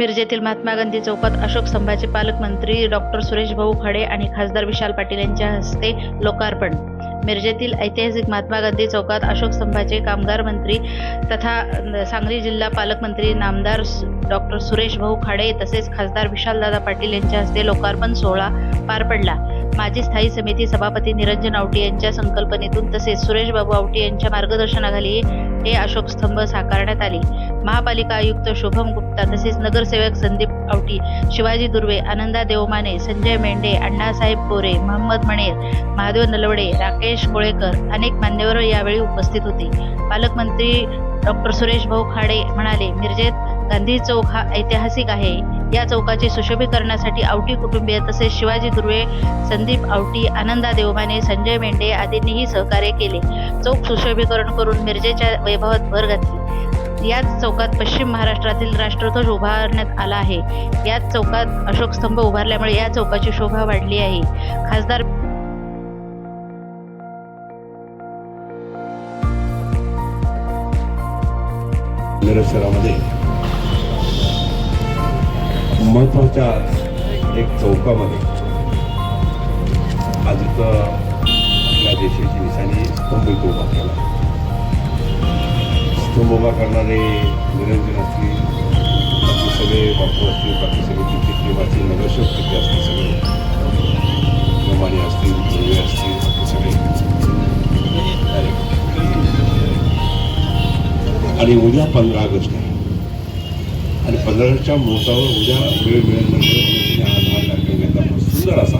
मिरजेतील महात्मा गांधी चौकात अशोक स्तंभाचे पालकमंत्री डॉक्टर सुरेश भाऊ खाडे आणि खासदार विशाल पाटील यांच्या हस्ते लोकार्पण. मिरजेतील ऐतिहासिक महात्मा गांधी चौकात अशोक स्तंभाचे कामगार मंत्री तथा सांगली जिल्हा पालकमंत्री नामदार सु- डॉक्टर सुरेश भाऊ खाडे तसेच खासदार विशालदादा पाटील यांच्या हस्ते लोकार्पण सोहळा पार पडला. माजी स्थायी समिती सभापती निरंजन आवटी यांच्या संकल्पनेतून तसेच सुरेश बाबू आवटी यांच्या मार्गदर्शनाखाली हे अशोक स्तंभ साकारण्यात आले. महापालिका आयुक्त शुभम गुप्ता तसेच नगरसेवक संदीप आवटी शिवाजी दुर्वे आनंदा देवमाने संजय मेंढे अण्णासाहेब कोरे महम्मद मणेर महादेव नलवडे राकेश कोळेकर अनेक मान्यवर यावेळी उपस्थित होते. पालकमंत्री डॉक्टर सुरेश भाऊ खाडे म्हणाले मिरजेत गांधी चौक हा ऐतिहासिक आहे. या चौकाचे सुशोभीकरणासाठी आवटी कुटुंबीय तसेच शिवाजी दुर्वे संदीप आवटी आनंदा देवमाने संजय मेंढे आदींनीही सहकार्य केले. चौक सुशोभीकरण करून मिरजेच्या वैभवात भर घातली. याच चौकात पश्चिम महाराष्ट्रातील राष्ट्रध्वज उभारण्यात आला आहे. याच चौकात अशोक स्तंभ उभारल्यामुळे या चौकाची शोभा वाढली आहे. खासदार शहरामध्ये महत्त्वाच्या एक चौकामध्ये. आज आपल्या देशाची दिवसांनी स्तंभ उभा केला. स्तंभ उभा करणारे निरंजन असतील बाकी सगळे बापू असतील बाकी सगळे तिथे किंवाचे नगरसेवक तिथे असतील सगळे. प्रमाणे असतील जोडे असतील बाकी सगळे. आणि उद्या पंधरा ऑगस्ट आहे. आणि पंधराच्या मोसावर मुहूर्तावर उद्या वेळ मिळेल आज हा कार्यक्रम घेतला सुंदर असा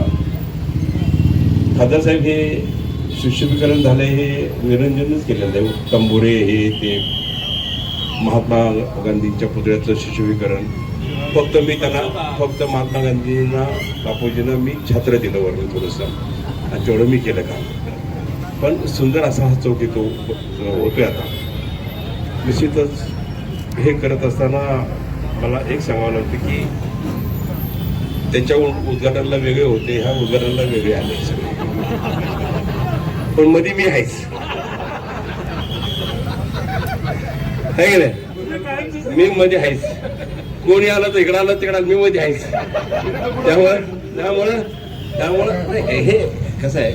खासदार साहेब हे सुशोभीकरण झालं हे निरंजनच केलेलं आहे. तंबोरे हे ते महात्मा गांधींच्या पुतळ्याचं सुशोभीकरण फक्त मी त्यांना फक्त महात्मा गांधींना बापूजींना मी छात्र दिलं वरून थोडंसं. आणि तेवढं मी केलं काम. पण सुंदर असा हा चौक तो होतोय आता. निश्चितच हे करत असताना मला एक सांगावं लागतं की त्याच्या उद्घाटनाला वेगळे होते ह्या उद्घाटनाला वेगळे आले. सगळे पण मध्ये मी आहेच. आहे की नाही? मी मध्ये आहेच. कोणी आलं तर इकडं आलं तिकडं मी मध्ये आहेच. त्यामुळं त्यामुळं त्यामुळं नाही, हे कसं आहे?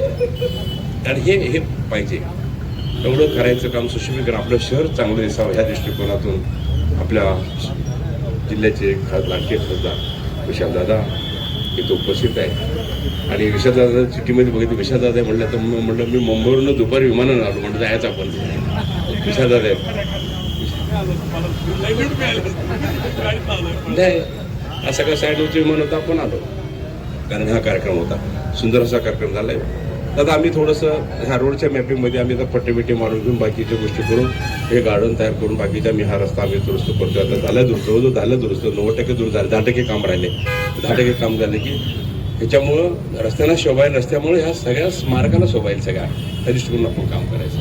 आणि हे हे पाहिजे. एवढं करायचं काम सुशोभीकरण आपलं शहर चांगलं दिसावं ह्या दृष्टिकोनातून आपल्या जिल्ह्याचे खास लाडके खासदार विशालदादा इथं उपस्थित आहे आणि विशालदादा चिठ्ठीमध्ये बघितलं विशालदादा आहे म्हणलं तर मग मी मुंबईवरून दुपारी विमानानं आलो म्हणलं जायचं आपण. विशालदादा आहेत. नाही असं का साईडवरचे विमान होतं आपण आलो. कारण हा कार्यक्रम होता. सुंदर असा कार्यक्रम झाला आहे आता आम्ही थोडंसं ह्या रोडच्या मॅपिंगमध्ये आम्ही आता पट्टेबिट्टे मारून घेऊन बाकीच्या गोष्टी करून हे गार्डन तयार करून बाकीच्या आम्ही हा रस्ता आम्ही दुरुस्त करतो आता झालं दुरुस्त जवळजवळ झालं दुरुस्त नव्वद टक्के दुरुस्त झालं दहा टक्के काम राहिले. दहा टक्के काम झाले की ह्याच्यामुळं रस्त्यांना शोभा रस्त्यामुळे ह्या सगळ्या स्मारकाला शोभा येईल सगळ्या. त्या दृष्टिकोनातून आपण काम करायचं.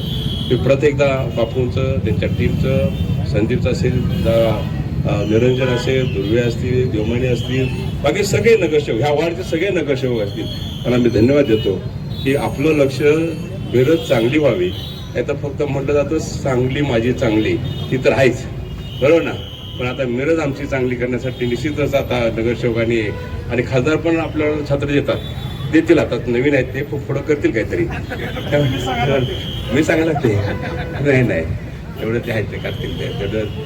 मी परत एकदा बापूंचं त्यांच्या टीमचं संदीपचं असेल निरंजन असेल दुर्वे असतील देवमाने असतील बाकी सगळे नगरसेवक ह्या वार्डचे सगळे नगरसेवक असतील. त्यांना मी धन्यवाद देतो. की आपलं लक्ष मिरज चांगली व्हावी. नाही तर फक्त म्हटलं जातं चांगली माझी चांगली. ती तर आहेच. बरोबर ना? पण आता मिरज आमची चांगली करण्यासाठी निश्चितच आता नगरसेवकांनी आणि खासदार पण आपल्याला छात्र देतात. देतील आता. नवीन आहेत ते. खूप पुढं करतील काहीतरी. मी सांगायला ते नाही नाही. एवढं ते आहेत ते करतील ते.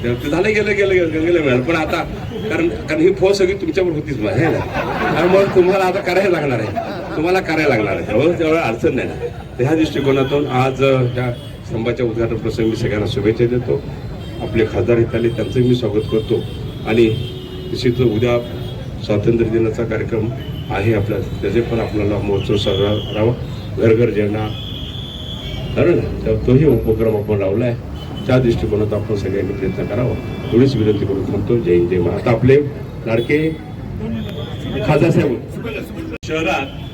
ते झालं गेलं गेलं गेलं गेलं मिळालं. पण आता कारण कारण ही फो सगळी तुमच्यावर होतीच माझ्या आहे ना? त्यामुळे तुम्हाला आता करायला लागणार आहे. तुम्हाला करायला लागणार आहे. तेवढं तेवढं अडचण नाही. ना तर ह्या दृष्टिकोनातून आज ह्या स्तंभाच्या उद्घाटन प्रसंगी मी सगळ्यांना शुभेच्छा देतो. आपले खासदार इथं आले त्यांचंही मी स्वागत करतो. आणि निश्चित उद्या स्वातंत्र्य दिनाचा कार्यक्रम आहे आपल्या त्याचे पण आपल्याला महोत्सव साजरा करावा. घर घर बरं ना? तर तोही उपक्रम आपण लावला आहे. त्या दृष्टिकोनात आपण सगळ्यांनी प्रयत्न करावा. एवढीच विनंती करून थांबतो. जय हिंद जय महा आता आपले लाडके खासदार साहेब. शहरात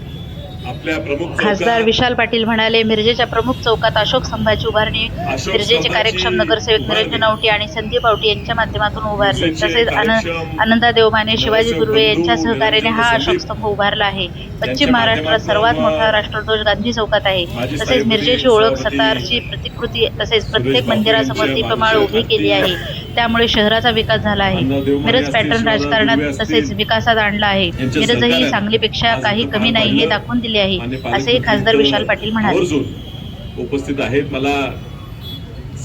खासदार विशाल पाटील म्हणाले मिरजेच्या प्रमुख चौकात अशोक स्तंभाची उभारणी मिरजेचे कार्यक्षम नगरसेवक. निरंजन आवटी आणि संदीप आवटी यांच्या माध्यमातून उभारली. तसेच आनंदा देवमाने शिवाजी दुर्वे यांच्या सहकार्याने हा अशोक स्तंभ उभारला आहे. पश्चिम महाराष्ट्रात सर्वात मोठा राष्ट्रध्वज गांधी चौकात आहे. तसेच मिरजेची ओळख सतारची प्रतिकृती तसेच प्रत्येक मंदिरासमोर दीपमाळ उभी केली आहे. त्यामुळे शहराचा विकास झाला आहे. मिरज पॅटर्न राजकारणात तसेच विकासात आणला आहे. मिरजही सांगलीपेक्षा काही कमी नाही हे दाखवून दिले आहे असेही खासदार विशाल पाटील म्हणाले. उपस्थित आहेत. मला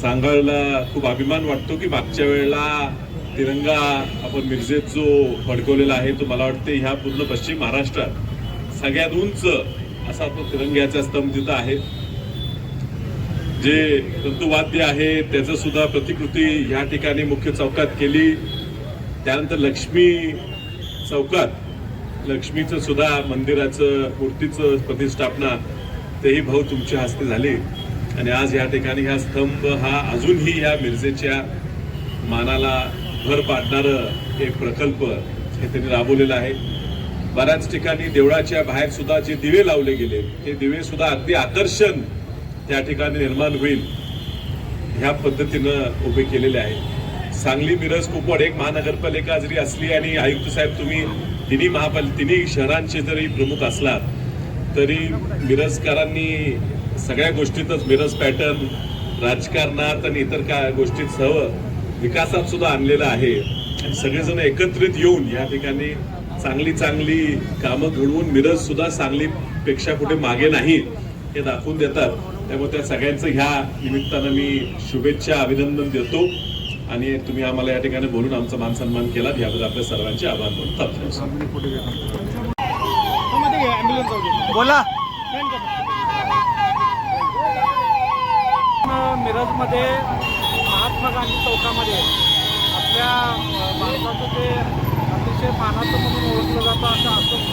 सांगायला खूप अभिमान वाटतो की मागच्या वेळेला तिरंगा आपण मिरजेत जो फडकवलेला आहे. तो मला वाटते ह्या पूर्ण पश्चिम महाराष्ट्रात सगळ्यात उंच असा तो तिरंग्याचा स्तंभ तिथं आहे जे तंतुवाद्य आहे त्याचं सुद्धा प्रतिकृती ह्या ठिकाणी मुख्य चौकात केली. त्यानंतर लक्ष्मी चौकात लक्ष्मीचं सुद्धा मंदिराचं मूर्तीचं प्रतिष्ठापना तेही भाऊ तुमच्या हस्ते झाली. आणि आज या ठिकाणी हा स्तंभ हा अजूनही या मिरजेच्या मानाला भर पाडणारं एक प्रकल्प हे त्यांनी राबवलेला आहे. बऱ्याच ठिकाणी देवळाच्या बाहेर सुद्धा जे दिवे लावले गेले ते दिवे सुद्धा अगदी आकर्षण त्या ठिकाणी निर्माण होईल ह्या पद्धतीनं उभे केलेले आहे. सांगली मिरज कुपवाड एक महानगरपालिका जरी असली आणि आयुक्त साहेब तुम्ही तिन्ही महापालिका तिन्ही शहरांचे जरी प्रमुख असलात तरी मिरजकरांनी सगळ्या गोष्टीतच मिरज पॅटर्न राजकारणात आणि इतर काय गोष्टीत सह विकासात सुद्धा आणलेलं आहे. आणि सगळेजण एकत्रित येऊन या ठिकाणी चांगली चांगली कामं घडवून मिरज सुद्धा सांगलीपेक्षा कुठे मागे नाही हे दाखवून देतात. त्यामुळे त्या सगळ्यांचं ह्या निमित्तानं मी शुभेच्छा अभिनंदन देतो. आणि तुम्ही आम्हाला या ठिकाणी बोलून आमचा मान सन्मान केला याबद्दल आपल्या सर्वांचे आभार मानतो बोला. मिरजमध्ये महात्मा गांधी चौकामध्ये आपल्या भारताचं ते अतिशय मानाचं म्हणून ओळखलं जातं. असं अशोक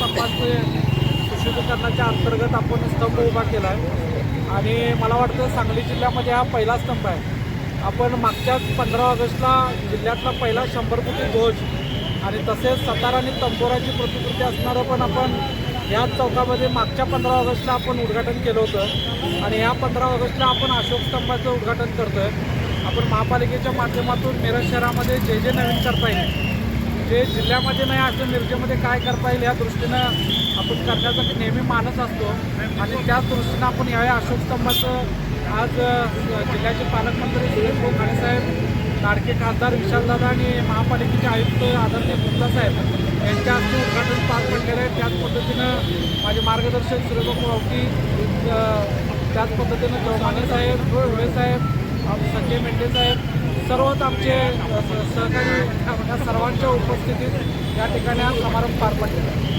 स्तंभाचं अंतर्गत आपण स्तंभ उभा केला आहे. आणि मला वाटतं सांगली जिल्ह्यामध्ये हा पहिला स्तंभ आहे. आपण मागच्याच पंधरा ऑगस्टला जिल्ह्यातला पहिला शंभर फुटी ध्वज आणि तसेच सतारा आणि तंबोराची प्रतिकृती असणारं पण आपण याच चौकामध्ये मागच्या पंधरा ऑगस्टला आपण उद्घाटन केलं होतं. आणि या पंधरा ऑगस्टला आपण अशोक स्तंभाचं उद्घाटन करतोय. आपण महापालिकेच्या माध्यमातून मिरज शहरामध्ये जे जे नवीन करता येईल. जे जिल्ह्यामध्ये नाही असं मिरजेमध्ये काय करता येईल या दृष्टीनं आपण करण्याचा नेहमी मानस असतो. आणि त्याच दृष्टीनं आपण यावेळी अशोक स्तंभाचं आज जिल्ह्याचे पालकमंत्री सुरेश भाऊ साहेब लाडके खासदार विशालदादा आणि महापालिकेचे आयुक्त आदरणीय गुप्ता साहेब यांच्या हस्ते उद्घाटन पार पडलेलं आहे. त्याच पद्धतीनं माझे मार्गदर्शक सुरेशभाऊ रावटी त्याच पद्धतीनं चौमाने साहेब धुळे साहेब संजय मेंढे साहेब सर्वच आमचे सहकारी या सर्वांच्या उपस्थितीत या ठिकाणी हा समारंभ पार पडलेला आहे.